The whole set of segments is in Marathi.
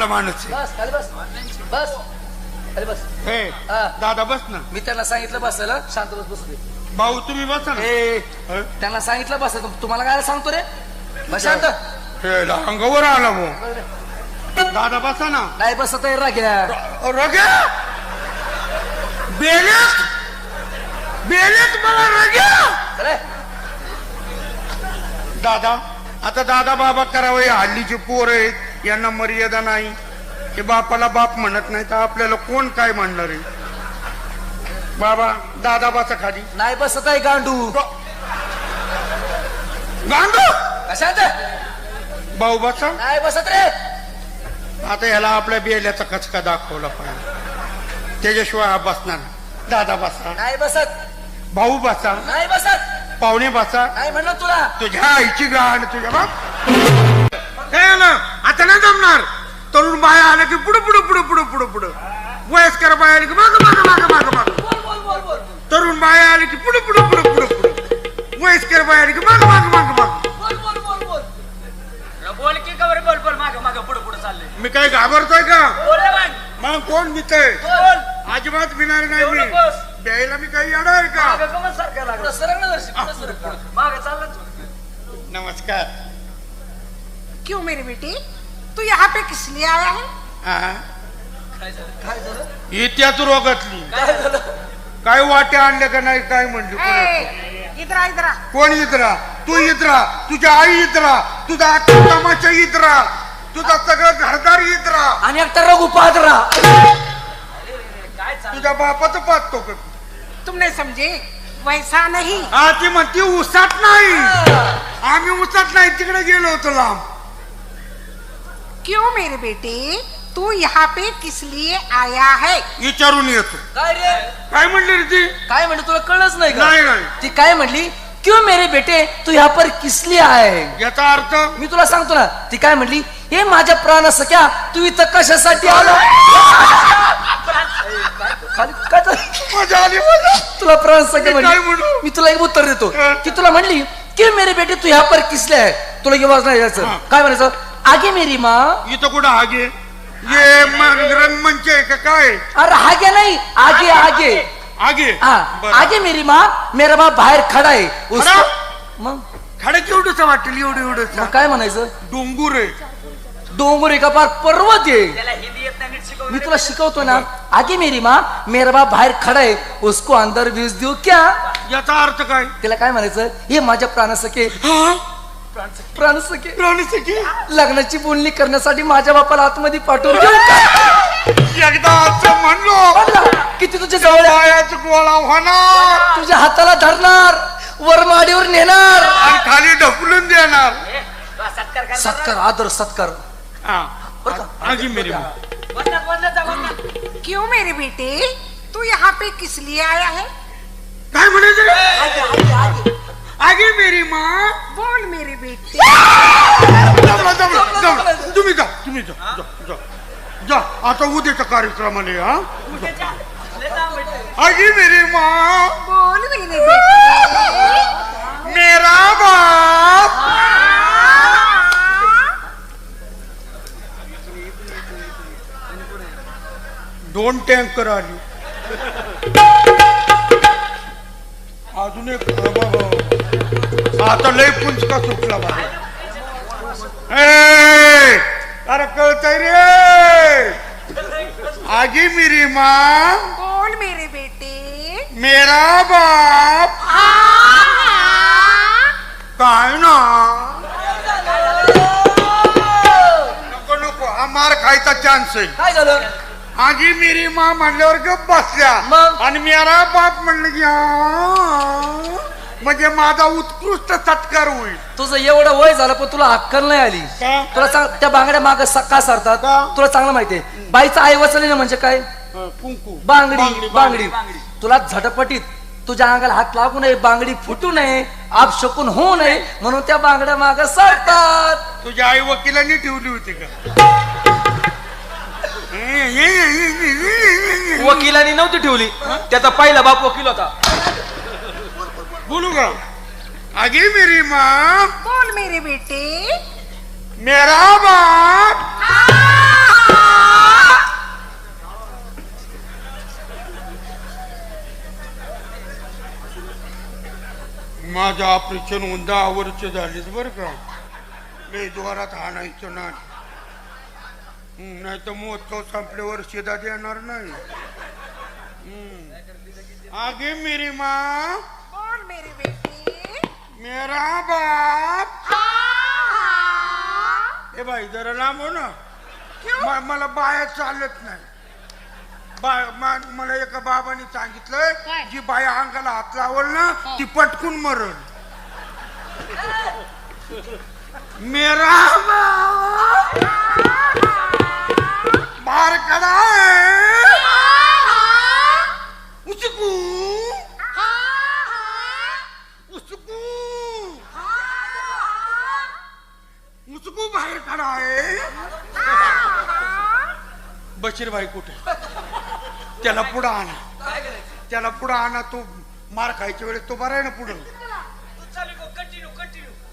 चांगला माणूस आहे. बस खाली बस. बस. खाली बस. हा. दादा बस ना. मी त्यांना सांगितलं बसायला. शांत बस बसू. दे भाऊ तुम्ही बसा ना. ए हे? त्यांना सांगितलं बस तुम्हाला काय सांगतो रे? बस शांत. हे अंगावर आला भाऊ. दादा बसा ना. नाही बसत आहे राग्या. रगे बेलेत? बेलेत मला रगे चले दादा आता दादा बाबा करावं हे हल्लीचे पोर आहेत. यांना मर्यादा नाही. हे बापाला बाप म्हणत नाही तर आपल्याला कोण काय म्हणणार आहे? बाबा दादा बाचा खाली. नाही बसत आहे गांडू. गांडू! कशात? भाऊ बसा. नाही बसत रे. आता याला आपल्या बेल्याचा कचका दाखवला पाहिजे. त्याच्याशिवाय हा बसणार. दादा बसा. नाही बसत. भाऊ बसा. नाही बसत. पाहुणे बसा. नाही म्हणलं तुला. तुझ्या आईची गाण तुझ्या बाप काय आलं आता नाही जमणार. तरुण बाया आल्या की पुढे पुढे पुढे पुढे पुढे पुढे. वयस्कर बाया आली की माग माग माग माग माग. बोल बोल बोल बोल तरुण बाया आली की पुढे पुढे पुढे पुढे पुढे. वयस्कर बाया आली की माग माग माग माग. बोल बोल बोल बोल बोल की कवर बोल बोल. माग माग पुढे पुढे चाललंय. मी काय घाबरतोय का? मग कोण भीतय बोल. अजिबात भिणार नाही मी. द्यायला मी काही येणार आहे माग का. माग चाललं. नमस्कार. क्यों मेरे बेटे? तू यहाँ पे किस लिए आया है? हा काय झालं? काय झालं? इत्याच रोगातली काय वाट्या आणल्या का नाही काय म्हणली इधर आ कोण इतरा तू इतरा तुझ्या आई इतरा तुझा अख्खा तमाशा इतरा तुझा सगळं घरदार इतरा आणि एकटा रघु पादरा. काय चाललं? तुझ्या बापाचं पाहतो का तुम नहीं समझे वैसा नहीं. हा ती म्हणती उसात नाही. आम्ही उसात नाही तिकडे गेलो होतो लांब. क्यों मेरे बेटे? तू यहाँ पे किस लिए आया है? विचारून येतो काय रे? काय म्हणली रे ती? काय म्हणली? तुला कळलंच नाही नाही, का? नाही. ती काय म्हणली? क्यों मेरे बेटे? तू यहाँ पर किस लिए आहे याचा अर्थ? मी तुला सांगतो ना ती काय म्हणली? हे माझ्या प्राण सख्या तू इथं कशासाठी आला? खाली काय झालं? मजा आली मजा. तुला प्राण सख्या मी काय म्हणली म्हणू? मी तुला एक उत्तर देतो. हं. की तुला म्हणली की मेरे बेटे तू यहाँ पर किसले आहे तुला येवाज नाही यायचं. हं. काय म्हणायचं? आगे मेरी माँ इथं कुठं हागे ये मग रंगमंच आहे का काय अरे आगे नाही आगे आगे आगे हाँ बरं. आगे मेरी माँ मेरा बाप बाहेर खडा आहे उसको खडा? मग खडक एवढंच वाटेल एवढं एवढंच मग काय म्हणायचं डोंगूर आहे डोंगर एका पार पर्वत आहे त्याला हिंदी येत नाही नीट शिकवलं मी. तुला शिकवतो ना आगे मेरी माँ मेरा बाप बाहेर खडा आहे उसको अंदर वीज देऊ क्या याचा अर्थ काय तिला काय म्हणायचं हे माझ्या प्राणसखे प्राणसखे प्राणसखी लग्नाची बोलणी करण्यासाठी माझ्या बापाला आतमध्ये पाठवून देऊ का? एकदा असं म्हणलो म्हणला, किती तुझ्या जवळ गोळा होणार. तुझ्या हाताला धरणार वर माडीवर नेणार. आणि खाली ढकलून देणार. सत्कार आदर सत्कार. हा. क्यों मेरे बेटे? तू यहाँ पे किस लिए आया है? काय म्हणायचं? आगे, मेरी माँ। बोल मेरे बेटे। जमलं, जमलं, जमलं. तुम्ही जा तुम्ही जा जा, जा जा. आता उद्याच्या कार्यक्रमाला हा. आगी मेरी माँ। बोल मेरे बेटे. मेरा बाप। दोन टँकर आली. अजून एक बाबा. आता लय पुंचका सुटला बाबा ए, अरे कळतय रे. आगी मेरी माँ. बोल मेरे बेटे? मेरा बाप. काय ना? नको नको हा मार खायचा चान्स आहे. काय झालं? आगी मेरी माँ म्हणल्यावर गप बसल्या. मग? आणि मेरा बाप म्हणलं की म्हणजे माझा उत्कृष्ट सत्कार होईल. तुझं एवढं वय झालं पण तुला अक्कल नाही आली. का? तुला सांग त्या बांगड्या माग का सरतात? का? तुला चांगलं माहितीये बाईचं आई वचले म्हणजे काय? कुंकू. बांगडी बांगडी तुला झटपटीत तुझ्या अंगाला हात लागू नये बांगडी फुटू नये आप शकून होऊ नये म्हणून त्या बांगड्या माग सरतात. तुझ्या आई वकिलांनी ठेवली होती का? वकिलांनी नव्हती ठेवली. त्याचा पहिला बाप वकील होता. बोलू का आगे मेरी माँ। बोल मेरे बेटे। मेरा बाप। माझं ऑपरेशन होऊन दहा वर्ष झालीच बरं का. मी द्वारात आणायचो नाही नाही तर महोत्सव संपल्यावर शिदा देणार नाही. आगे मेरी मा। मेरा बाप. हाँ। ए भाई जरा लांब हो ना. म- मला बाया चालत नाही. बाय मा- मला एका बाबाने सांगितलं? जी बाया अंगाला हात लावल ना ती पटकून मरल मेरा बाप. बार कडा उसकू उसकू उसकू काढा आहे बशीर भाई कुठे? त्याला पुढं आणा. त्याला पुढं आणा तो मार खायच्या वेळेस तो बरा आहे ना पुढं.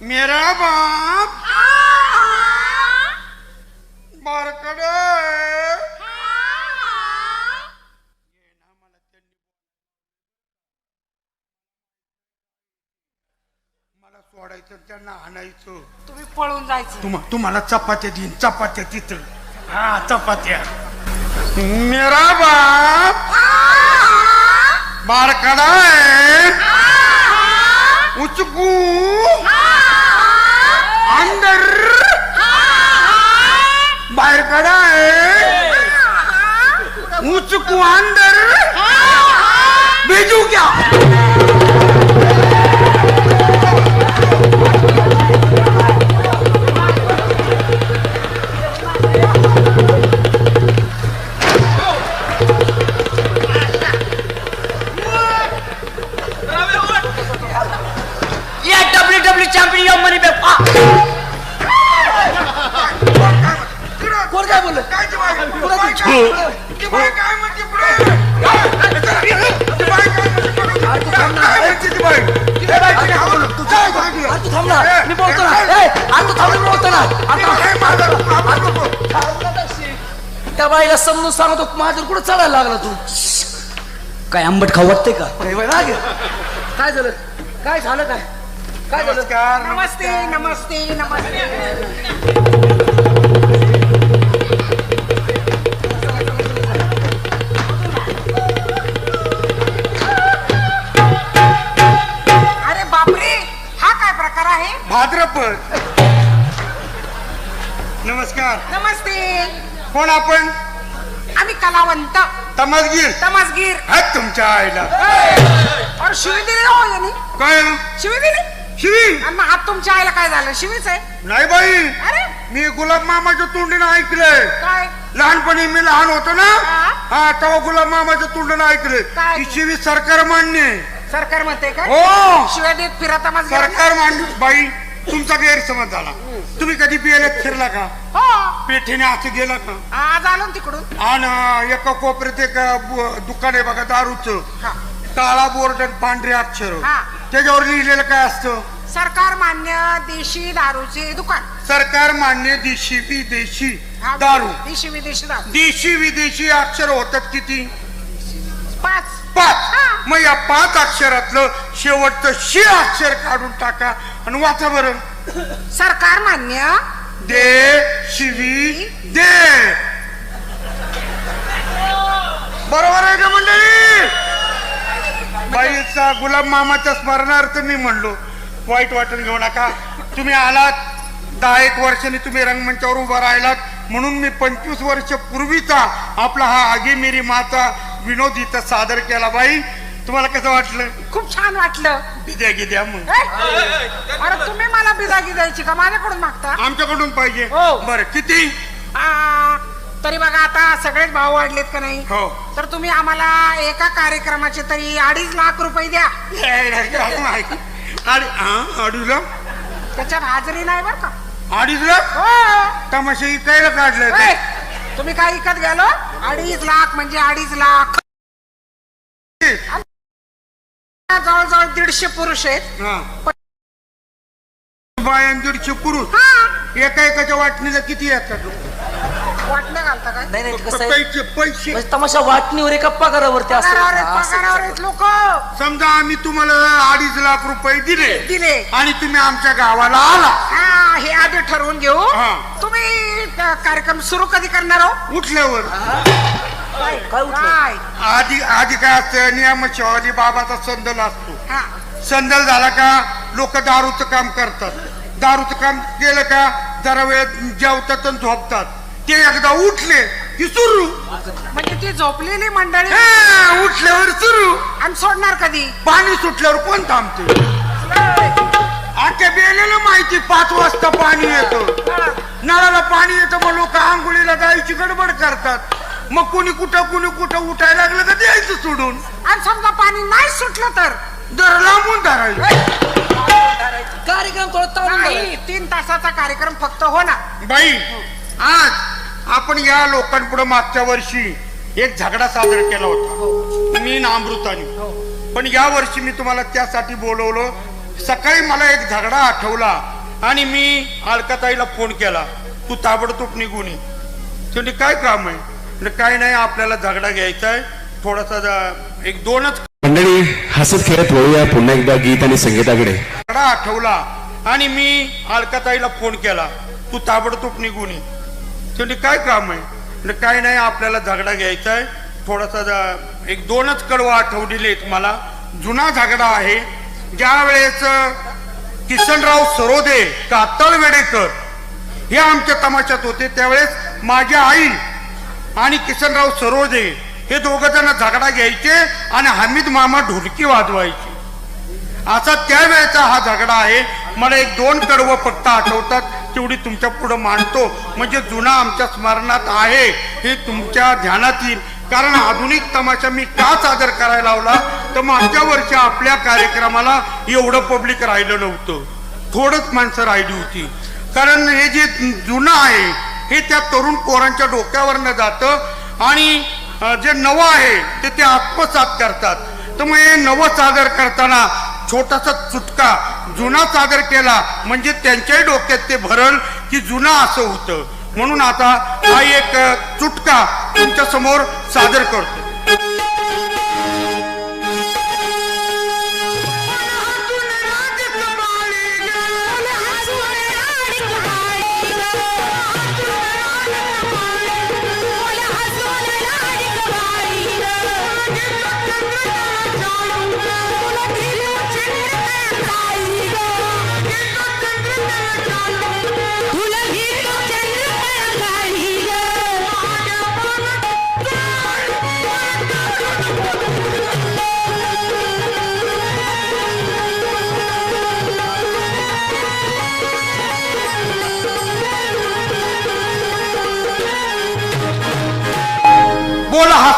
मेरा बाप बारकडे सोडायचं त्यांना आणायचं. तुम्ही पळून जायचं. तुम्हा तुम्हाला चपात्या देईन चपात्या तिथं. हा चपात्या. मेरा बाप! बारकडा उचकू. अंदर. बाहेर कडा है उचकू अंदर. भेजू क्या त्या बाईला समजून सांगतो माझ्यावर कुठं चढायला लागला तू? काय आंबट खाऊ वाटते का? राग आहे. काय झालं? काय झालं काय? काय झालं? नमस्कार नमस्ते नमस्ते नमस्ते. अरे बापरे हा काय प्रकार आहे? भाद्रपद. नमस्कार. नमस्ते. कोण आपण? आम्ही कलावंत. तमसगीर. तमसगीर. हा तुमच्या आईला. और शिवी दिली हो यांनी. काय? शिवी दिली? शिवी? आणि मग हात तुमच्या आईला काय झालं? शिवीच आहे. नाही बाई. अरे. मी गुलाब मामाच्या तोंडीनं ऐकलंय. काय? लहानपणी मी लहान होतो ना? हा? हा तेव्हा गुलाब मामाच्या तोंडीनं ऐकलंय. काय? की शिवी सरकार मान्य आहे. सरकार म्हणते काय हो. शिव्या देत फिरा तमास सरकार मान्य बाई तुमचा गैरसमज झाला. तुम्ही कधी पियाल्यात फिरला का? हो. पेठेने असं गेला का? आज आलो ना तिकडून. आणि एका कोपऱ्यात एक दुकान आहे बघा दारूचं. हा. काळा बोर्ड आणि पांढरे अक्षर. हा. त्याच्यावर लिहिलेलं काय असतं? सरकार मान्य देशी दारूचे दुकान. सरकार मान्य देशी विदेशी हा, दारू. देशी विदेशी दारू. देशी विदेशी अक्षर होतात किती? पाच. पाच. मग या पाच अक्षरातलं शेवटचं शे अक्षर काढून टाका आणि वाचा बरं सरकार मान्य. दे शिवी दे. बरोबर आहे का मंडळी? बाईचा गुलाब मामाच्या स्मरणार्थ मी म्हणलो वाईट वाटून घेऊ नका. तुम्ही आलात दहा एक वर्षांनी तुम्ही रंगमंचावर उभा राहिलात म्हणून मी पंचवीस वर्ष पूर्वीचा आपला हा आगी मेरी माता विनोद इथं सादर केला बाई. तुम्हाला कसं वाटलं? खूप छान वाटलं. बिद्या गिद्या ए? अरे तुम्ही मला बिदागी द्यायची का माझ्याकडून मागता? आमच्याकडून पाहिजे. हो. बरं किती? आ, तरी बघा आता सगळेच भाव वाढलेत का नाही? हो. तर तुम्ही आम्हाला एका कार्यक्रमाचे तरी अडीच लाख रुपये द्या. अडी हा अडीचला त्याच्यात हाजरी नाही बर का? अडीचला हो. तमाशा इकायला ए, तुम्ही काय विकत घ्यालो अडीच लाख म्हणजे अडीच लाख. जवळजवळ दीडशे पुरुष आहेत. हा. बायां दीडशे पुरुष. हा. एका एकाच्या वाटणीला किती येतात? लोक वाटण्या घालता काय? नाही नाही कसं आहे? पैसे पैसे. म्हणजे तमाशा वाटणीवर एका पगारावरती असतो पगारावर आहेत, असं- पगारावर आहेत लोक. समजा आम्ही तुम्हाला अडीच लाख रुपये दिले दिले. आणि तुम्ही आमच्या गावाला आला. हा हे आधी ठरवून घेऊ. हा. तुम्ही अ, कार्यक्रम सुरू कधी करणार हो? उठल्यावर. काय? उठलं? काय? आधी आधी काय असतं नियम शिवाजी बाबाचा संदल असतो. हा. संदल झाला का लोक दारूचं काम करतात. दारूचं काम केलं का जरा वेळ जेवतात आणि झोपतात. ते एकदा उठले की सुरू. म्हणजे ती झोपलेली मंडळी. हा, उठल्यावर सुरू. आणि सोडणार कधी? पाणी सुटल्यावर कोण थांबते? आता बेलेलं माहिती पाच वाजता पाणी येतं. नळाला पाणी येतं मग लोक आंघोळीला जायची गडबड करतात. मग कुणी कुठं कुणी कुठं उठायला लागलं का द्यायचं सोडून? आणि समजा पाणी नाही सुटलं तर? दर लांबून धरायचं. कार्यक्रम थोडा ताणून नाही. तीन तासाचा कार्यक्रम फक्त होणार बाई आज आपण या लोकांपुढे मागच्या वर्षी एक झगडा सादर केला होता. मी ना अमृताने. पण या वर्षी मी तुम्हाला त्यासाठी बोलवलं. सकाळी मला एक झगडा आठवला आणि मी अलकाताईला फोन केला. तू ताबडतोब निघून ये. म्हणजे काय काम आहे? म्हणजे काय नाही आपल्याला झगडा घ्यायचा आहे. थोडासा एक दोनच मंडळी हसत खेळत वळूया पुन्हा एकदा गीत आणि संगीताकडे. झगडा आठवला आणि मी अलकाताईला फोन केला. तू ताबडतोब निघून ये. म्हणजे काय काम आहे? म्हणजे काय नाही आपल्याला झगडा घ्यायचा आहे. थोडासा एक दोनच कडवं आठवलेले आहेत मला. जुना झगडा आहे. ज्या वेळेस किसनराव सरोदे कातळ वेडेकर हे आमच्या तमाशात होते त्यावेळेस माझ्या आई आणि किसनराव सरोदे हे दोघं जण झगडा घ्यायचे आणि हमीद मामा ढोलकी वाजवायचे. असा त्यावेळेचा हा झगडा आहे. मला एक दोन कडवं फक्त आठवतात. तेवढी तुमच्यापुढे मांडतो. म्हणजे जुना आमच्या स्मरणात आहे. हे तुमच्या ध्यानात येईल कारण आधुनिक तमाशा मी का सादर करायला लावला? तर मागच्या वर्षी आपल्या कार्यक्रमाला एवढं पब्लिक राहिलं नव्हतं. थोडंच माणसं राहिली होती. कारण हे जे जुनं आहे हे त्या तरुण पोरांच्या डोक्यावरनं जातं आणि जे नवं आहे ते ते आत्मसात करतात. तर मग हे नवं सादर करताना छोटासा चुटका जुना सादर केला म्हणजे त्यांच्याही डोक्यात ते भरल की जुना असं होतं. म्हणून आता हा एक चुटका तुमच्यासमोर सादर करतो.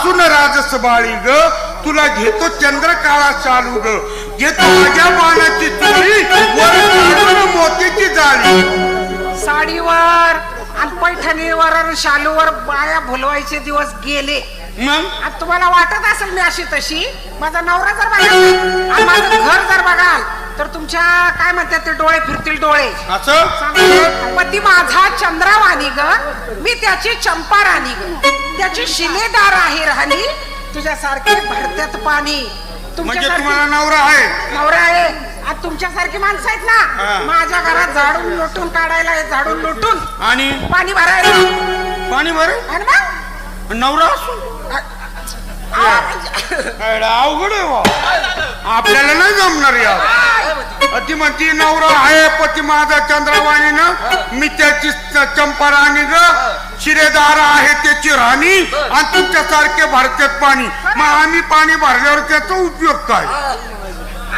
बोल हसून राजस बाळी ग. तुला घेतो चंद्रकाळा चालू ग. घेतो माझ्या वर काढून मोतीची जाळी. साडीवर आणि पैठणीवर आणि शालूवर बाया भुलवायचे दिवस गेले. मग? तुम्हाला वाटत असेल मी अशी तशी? माझा नवरा जर बघाल आणि माझं घर जर बघाल तर तुमच्या काय म्हणतात ते डोळे फिरतील डोळे. असं? सांगते, पती माझा चंद्रावाणी ग. मी त्याची चंपा राणी ग. त्याची शिलेदार आहे राणी. तुझ्यासारखे भरत्यात पाणी. म्हणजे तुमच्यासारखी नवरा आहे. नवरा आहे. आणि तुमच्यासारखी माणसं आहेत हा. ना माझ्या घरात झाडून लोटून काढायला आहे, झाडून लोटून. आणि? पाणी भरायला. पाणी भर? आणि मग? नवरा असू? आ, अरे, अवघड आहे बा. आपल्याला नाही जमणार यार. ती म्हणती नवरा आहे पती माझा चंद्रवाणीनं. मी त्याची च- चंपा राणी ग. शिरेदार आहे त्याची राणी. आणि तुमच्यासारखे भरतात पाणी. मग आम्ही पाणी भरल्यावर त्याचा उपयोग काय?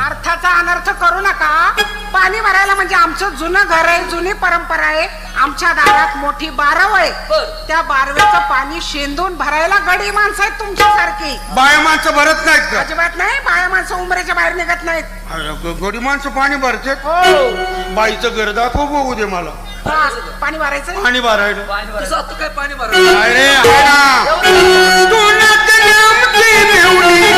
अर्थाचा अनर्थ करू नका. पाणी भरायला म्हणजे आमचं जुनं घर आहे जुनी परंपरा आहे. आमच्या दारात मोठी बारव आहे. त्या बारवेचं पाणी शेंदून भरायला गडी माणसं आहेत तुमच्यासारखी. बाया माणसं भरत नाहीत का? अजिबात नाही बाया माणसं उमरेच्या बाहेर निघत नाहीत. अरे, ग- गडी माणसं पाणी भरतात हो. बाईचं घर दाखव बघू दे मला. हा, पाणी भरायचं? पाणी भरायला. काय पाणी भरायचं अरे आहे ना. तू नकली आमची मेहुणी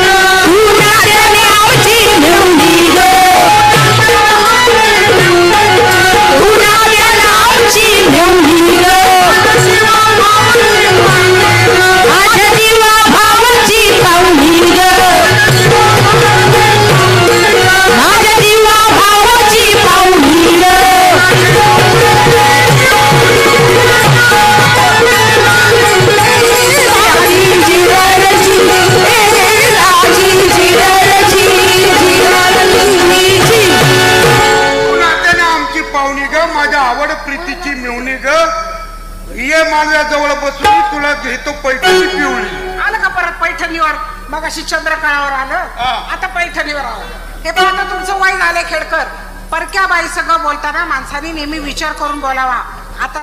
झालंय खेडकर. परक्या बाई सगळं बोलताना माणसाने नेहमी विचार करून बोलावा. आता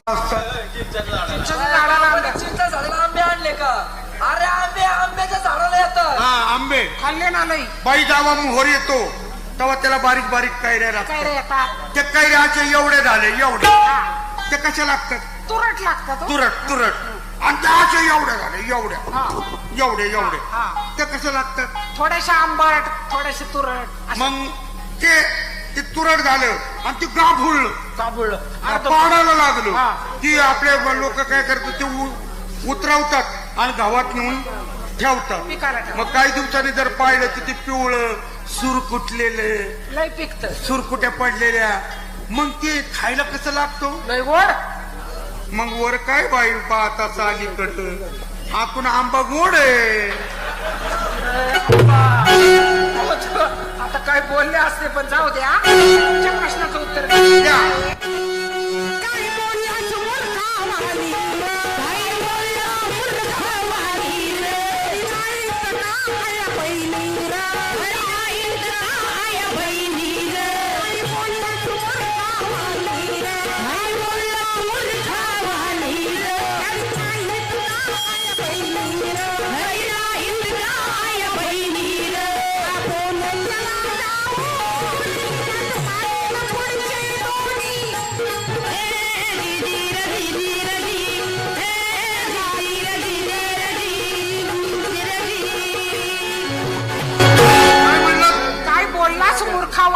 आंबे. आणले का? अरे आंबे आंब्याच्या झाडाला येतात. हा आंबे. खाल्ले ना लई. बाई जावा मोहर येतो. तेव्हा त्याला बारीक बारीक कैऱ्या काय रे लागतात येतात. ते कैऱ्या असे एवढे झाले एवढे. हा. ते कशा लागतात? तुरट लागतात. तुरट तुरट. आणि त्या असे एवढे झाले एवढ्या हा. एवढे एवढे. हा. ते कसे लागतात? थोडेसे आंबट थोडेसे तुरट. असं. मग ते ते तुरट झालं आणि ते गाभुळलं. काबुळ पाडायला लागलो. हा. की आपले लोक काय करतात ते उ- उतरवतात आणि गावात नेऊन ठेवतात. पिकाला ठेवतात. मग काही दिवसांनी जर पाहिलं तर ते पिवळं सूर कुटलेले लय पिकत. सुरकुट्या पडलेल्या. मग ते खायला कसं लागतो? लय गोड. मग वर काय बाई पाहता अलीकडं? आपण आंबा गोड आहे. काय बोलले असते पण जाऊ द्या तुमच्या प्रश्नाचं उत्तर द्या.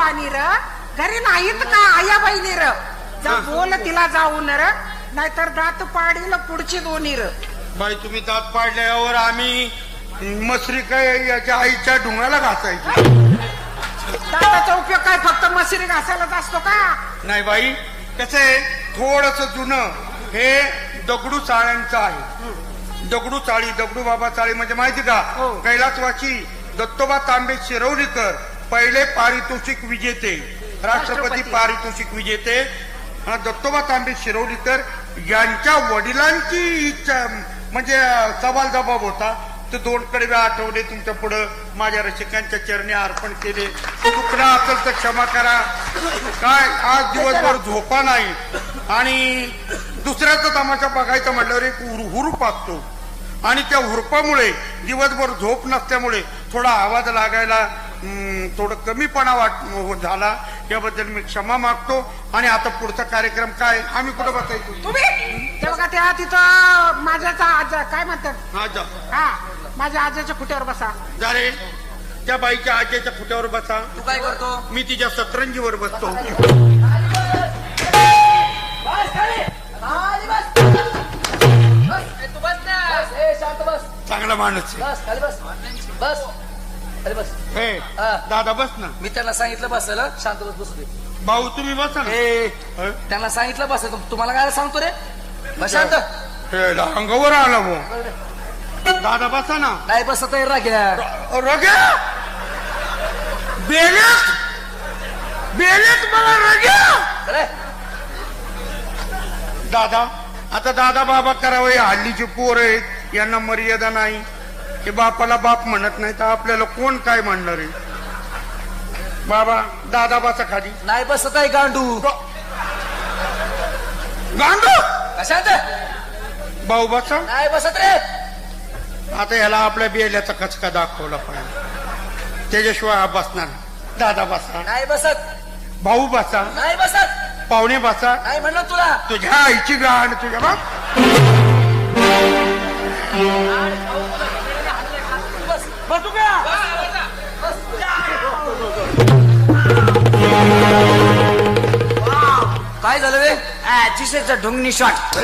मूर्खावानी र घरी नाहीत का आया बहिणी र जा बोल तिला जाऊन र. नाहीतर दात पाडील पुढची दोन्ही र बाई तुम्ही दात पाडल्यावर आम्ही मसरी काय याच्या आईच्या ढुंगाला घासायची. दाताचा उपयोग काय फक्त मशिरी घासायलाच असतो का? नाही बाई कसं आहे थोडस जुनं हे दगडू चाळ्यांचं आहे. दगडू चाळी दगडू बाबा चाळी म्हणजे माहिती का? हो. कैलासवासी दत्तोबा तांबे शिरवलीकर पहिले पारितोषिक विजेते राष्ट्रपती. पारितोषिक विजेते. दत्तोबा तांबे शिरवलीकर यांच्या वडिलांची इच्छा म्हणजे सवाल जबाब होता. ते दोन कडवे आठवले तुमच्या पुढं. माझ्या रसिकांच्या चरणी अर्पण केले. चुकणं असेल तर क्षमा करा. काय आज दिवसभर झोपा नाही. आणि दुसऱ्याचा तमाशा बघायचा म्हटल्यावर एक हुर- हुरूप असतो आणि त्या हुरपामुळे दिवसभर झोप नसल्यामुळे थोडा आवाज लागायला थोडं कमीपणा वाट हो- झाला. याबद्दल मी क्षमा मागतो. आणि आता पुढचा कार्यक्रम काय? आम्ही कुठं बसायचो? तुम्ही? ते बघा त्या तिथं माझ्याचा आजा काय म्हणतात? हा जा हा माझ्या आजाच्या खुट्यावर बसा. जा रे. त्या बाईच्या आज्याच्या फुट्यावर बसा. तू काय करतो? मी तिच्या सतरंजीवर बसतो. बस खाली. खाली बस. बस. ए, तू बस ना. बस. ए, शांत बस. चांगला माणूस आहे. बस. खाली बस. हे. दादा बस ना. मी त्यांना सांगितलं बसायला शांत बस बसू दे. भाऊ तुम्ही बसा ना. ए हे? त्यांना सांगितलं बस तुम्हाला काय सांगतो रे? बस शांत. हे अंगावर आला भाऊ. दादा बसा ना. नाही बसत आहे रग्या? बेलेत? बेलेत मला रग्या? अरे. दादा आता दादा बाबा करावं हे हल्लीची पोर आहेत यांना मर्यादा नाही. हे बापाला बाप म्हणत नाही तर आपल्याला कोण काय म्हणणार आहे? बाबा दादा बाचा खाली. नाही बसत आहे गांडू. गांडू? शांत भाऊ बसा. नाही बसत रे. आता याला आपल्या बेल्याचा कचका दाखवला पाहिजे. त्याच्याशिवाय हा बसणार. दादा बसा. नाही बसत. भाऊ बसा. नाही बसत. पाहुणे बसा. नाही म्हणलं तुला. तुझ्या आईची गाण तुझ्या बाप बस काय झालं रे? चिसेचा ढोंगणी शॉट